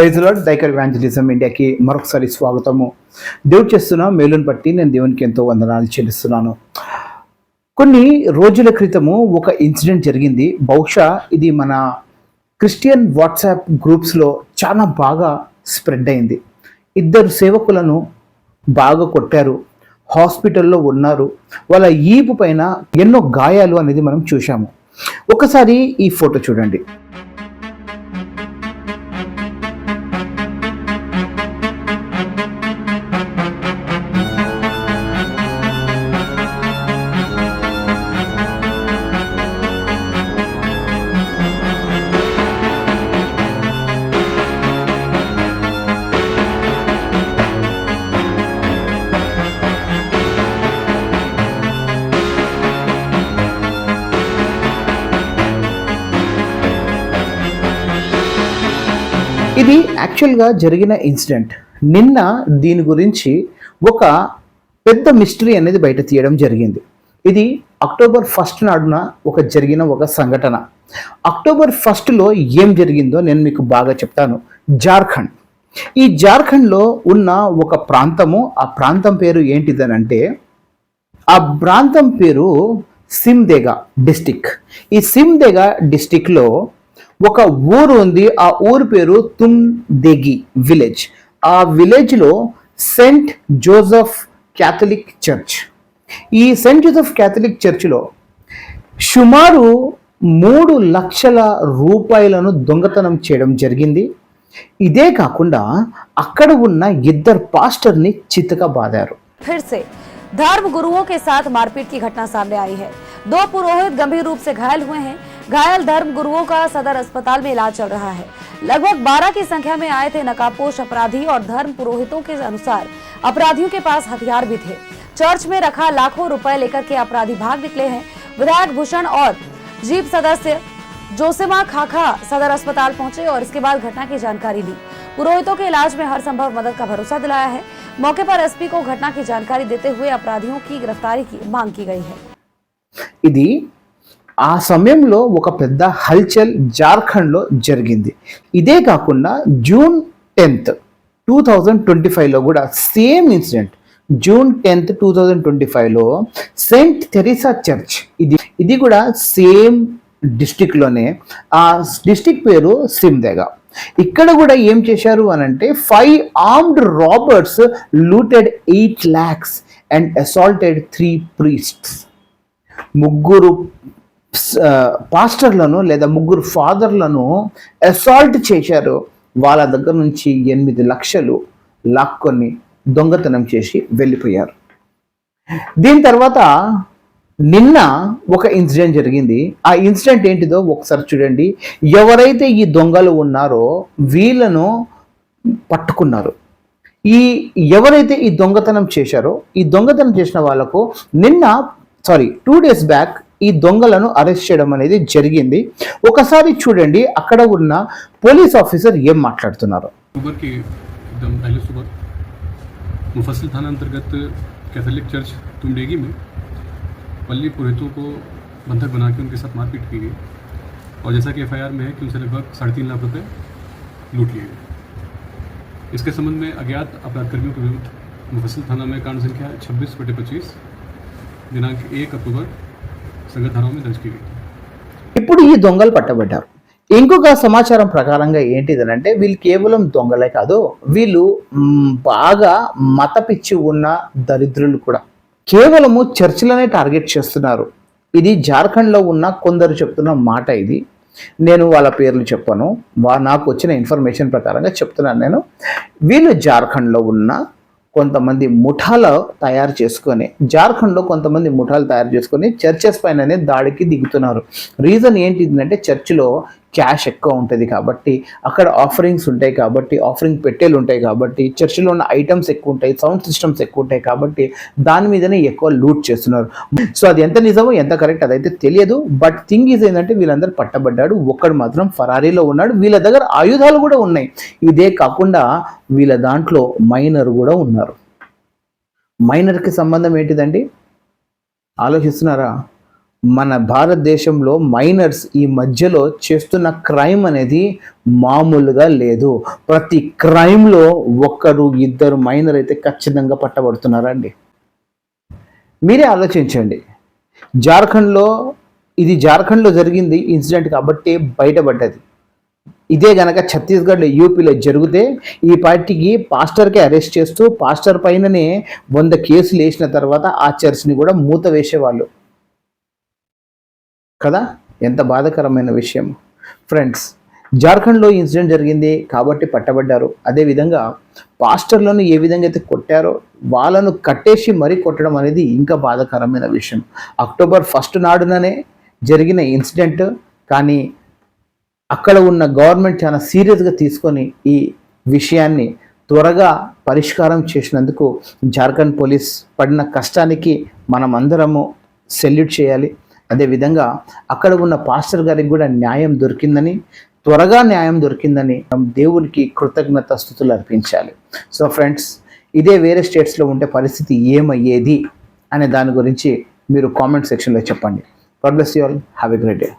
Praise డైకర్ వ్యాంజలిజం ఇండియాకి మరొకసారి స్వాగతము. దేవుడు చేస్తున్న మేలుని బట్టి నేను దేవునికి ఎంతో వందనాలు చెల్లిస్తున్నాను. కొన్ని రోజుల క్రితము ఒక ఇన్సిడెంట్ జరిగింది. బహుశా ఇది మన క్రిస్టియన్ వాట్సాప్ గ్రూప్స్లో చాలా బాగా స్ప్రెడ్ అయింది. ఇద్దరు సేవకులను బాగా కొట్టారు హాస్పిటల్లో ఉన్నారు. వాళ్ళ ఈపు పైన ఎన్నో గాయాలు అనేది మనం చూశాము. ఒకసారి ఈ ఫోటో చూడండి. ఇది యాక్చువల్గా జరిగిన ఇన్సిడెంట్ నిన్న దీని గురించి ఒక పెద్ద మిస్టరీ అనేది బయట తీయడం జరిగింది. ఇది అక్టోబర్ ఫస్ట్ నాడున ఒక జరిగిన ఒక సంఘటన. అక్టోబర్ ఫస్ట్లో ఏం జరిగిందో నేను మీకు బాగా చెప్తాను. జార్ఖండ్. ఈ జార్ఖండ్లో ఉన్న ఒక ప్రాంతము ఆ ప్రాంతం పేరు ఏంటిదనంటే ఆ ప్రాంతం పేరు సిమ్దేగా డిస్టిక్. ఈ సిమ్దేగా డిస్టిక్లో ఒక ఊరు ఉంది ఆ ఊరు పేరు తుమ్దెగి విలేజ్ ఆ విలేజ్లో సెంట్ జోసెఫ్ క్యాథలిక్ చర్చ్ ఈ సెంట్ జోసెఫ్ క్యాథలిక్ చర్చ్లో సుమారు మూడు లక్షల రూపాయలను దొంగతనం చేయడం జరిగింది ఇదే కాకుండా అక్కడ ఉన్న ఇద్దరు పాస్టర్ని చిత్తగా బాదారు फिर से धर्म गुरुओं के साथ मारपीट की घटना सामने आई है दो पुरोहित गंभीर रूप से घायल हुए हैं घायल धर्म गुरुओं का सदर अस्पताल में इलाज चल रहा है। लगभग 12 की संख्या में आए थे नकाबपोश अपराधी और धर्म पुरोहितों के अनुसार अपराधियों के पास हथियार भी थे। चर्च में रखा लाखों रुपए लेकर के अपराधी भाग निकले हैं। विधायक भूषण और जीप सदस्य जोसेमा खाखा सदर अस्पताल पहुँचे और इसके बाद घटना की जानकारी ली। पुरोहितों के इलाज में हर संभव मदद का भरोसा दिलाया है। मौके पर एसपी को घटना की जानकारी देते हुए अपराधियों की गिरफ्तारी की मांग की गई है। ఆ సమయంలో ఒక పెద్ద హల్చల్ జార్ఖండ్లో జరిగింది. ఇదే కాకుండా June tenth two thousand twenty ఫైవ్లో కూడా same incident. June tenth two thousand twenty ఫైవ్లో సెయింట్ తెరీసా చర్చ్. ఇది ఇది కూడా సేమ్ డిస్టిక్లోనే ఆ డిస్టిక్ పేరు సిమ్దేగా ఇక్కడ కూడా ఏం చేశారు అని అంటే five armed robbers looted eight lakhs and assaulted three priests. ముగ్గురు పాస్టర్లను లేదా ముగ్గురు ఫాదర్లను అసాల్ట్ చేశారు. వాళ్ళ దగ్గర నుంచి ఎనిమిది లక్షలు లాక్కొని దొంగతనం చేసి వెళ్ళిపోయారు. దీని తర్వాత నిన్న ఒక ఇన్సిడెంట్ జరిగింది. ఆ ఇన్సిడెంట్ ఏంటిదో ఒకసారి చూడండి. ఎవరైతే ఈ దొంగలు ఉన్నారో వీళ్ళను పట్టుకున్నారు. ఈ ఎవరైతే ఈ దొంగతనం చేశారో ఈ దొంగతనం చేసిన వాళ్ళకు నిన్న సారీ టూ డేస్ బ్యాక్ ఈ దొంగలను అరెస్ట్ చేయడం అనేది జరిగింది ఒకసారి చూడండి అక్కడ ఉన్న పోలీస్ ఆఫీసర్ ఏం మాట్లాడుతున్నారు अक्टूबर की एकदम पहले सुबह मुफस्सिल थाना अंतर्गत कैथोलिक चर्च तुमडेगी में पल्ली पुरोहितों को बंधक बना के उनके साथ मारपीट की गई और जैसा कि एफ में है कि उनसे लगभग साढ़े तीन लाख रुपए लूट लिए गए इसके संबंध में अज्ञात अपराधकर्मियों के विरुद्ध मुफस्सिल थाना में कांड संख्या छब्बीस बटे पच्चीस दिनांक एक अक्टूबर ఇప్పుడు ఈ దొంగలు పట్టబడ్డారు. ఇంకొక సమాచారం ప్రకారంగా ఏంటిదనంటే వీళ్ళు కేవలం దొంగలే కాదు వీళ్ళు బాగా మత పిచ్చి ఉన్న దరిద్రులు కూడా. కేవలము చర్చిలనే టార్గెట్ చేస్తున్నారు. ఇది జార్ఖండ్లో ఉన్న కొందరు చెప్తున్న మాట ఇది. నేను వాళ్ళ పేర్లు చెప్పాను. వా నాకు వచ్చిన ఇన్ఫర్మేషన్ ప్రకారంగా చెప్తున్నాను నేను. వీళ్ళు జార్ఖండ్లో ఉన్న కొంతమంది ముఠాలు తయారు చేసుకొని జార్ఖండ్లో కొంతమంది ముఠాలు తయారు చేసుకొని చర్చెస్ పైననే దాడికి దిగుతున్నారు. రీజన్ ఏంటిదంటే చర్చిలో క్యాష్ ఎక్కువ ఉంటుంది కాబట్టి అక్కడ ఆఫరింగ్స్ ఉంటాయి కాబట్టి ఆఫరింగ్ పెట్టేలు ఉంటాయి కాబట్టి చర్చిలో ఉన్న ఐటమ్స్ ఎక్కువ ఉంటాయి సౌండ్ సిస్టమ్స్ ఎక్కువ ఉంటాయి కాబట్టి దాని మీదనే ఎక్కువ లూట్ చేస్తున్నారు. సో అది ఎంత నిజమో ఎంత కరెక్ట్ అదైతే తెలియదు. బట్ థింగ్ ఈజ్ ఏంటంటే వీళ్ళందరూ పట్టబడ్డాడు. ఒక్కడు మాత్రం ఫరారీలో ఉన్నాడు. వీళ్ళ దగ్గర ఆయుధాలు కూడా ఉన్నాయి. ఇదే కాకుండా వీళ్ళ దాంట్లో మైనర్ కూడా ఉన్నారు. మైనర్కి సంబంధం ఏంటిదండి? ఆలోచిస్తున్నారా? మన భారతదేశంలో మైనర్స్ ఈ మధ్యలో చేస్తున్న క్రైమ్ అనేది మామూలుగా లేదు. ప్రతి క్రైమ్లో ఒక్కరు ఇద్దరు మైనర్ అయితే ఖచ్చితంగా పట్టబడుతున్నారండి. మీరే ఆలోచించండి. జార్ఖండ్లో ఇది జార్ఖండ్లో జరిగింది ఇన్సిడెంట్ కాబట్టి బయటపడ్డది. ఇదే గనక ఛత్తీస్గఢ్ యూపీలో జరిగితే ఈ పార్టీకి పాస్టర్కి అరెస్ట్ చేస్తూ పాస్టర్ పైననే వంద కేసులు వేసిన తర్వాత ఆ చర్చ్ని కూడా మూత వేసేవాళ్ళు. కదా? ఎంత బాధాకరమైన విషయం. ఫ్రెండ్స్ జార్ఖండ్లో ఇన్సిడెంట్ జరిగింది కాబట్టి పట్టబడ్డారు. అదేవిధంగా పాస్టర్లను ఏ విధంగా అయితే కొట్టారో వాళ్ళను కట్టేసి మరీ కొట్టడం అనేది ఇంకా బాధాకరమైన విషయం. అక్టోబర్ ఫస్ట్ నాడుననే జరిగిన ఇన్సిడెంట్ కానీ అక్కడ ఉన్న గవర్నమెంట్ చాలా సీరియస్గా తీసుకొని ఈ విషయాన్ని త్వరగా పరిష్కారం చేసినందుకు జార్ఖండ్ పోలీస్ పడిన కష్టానికి మనం అందరము సెల్యూట్ చేయాలి. అదేవిధంగా అక్కడ ఉన్న పాస్టర్ గారికి కూడా న్యాయం దొరికిందని త్వరగా న్యాయం దొరికిందని దేవునికి కృతజ్ఞత స్థుతులు అర్పించాలి. సో ఫ్రెండ్స్ ఇదే వేరే స్టేట్స్లో ఉండే పరిస్థితి ఏమయ్యేది? అనే దాని గురించి మీరు కామెంట్ సెక్షన్లో చెప్పండి. God bless you all have a great day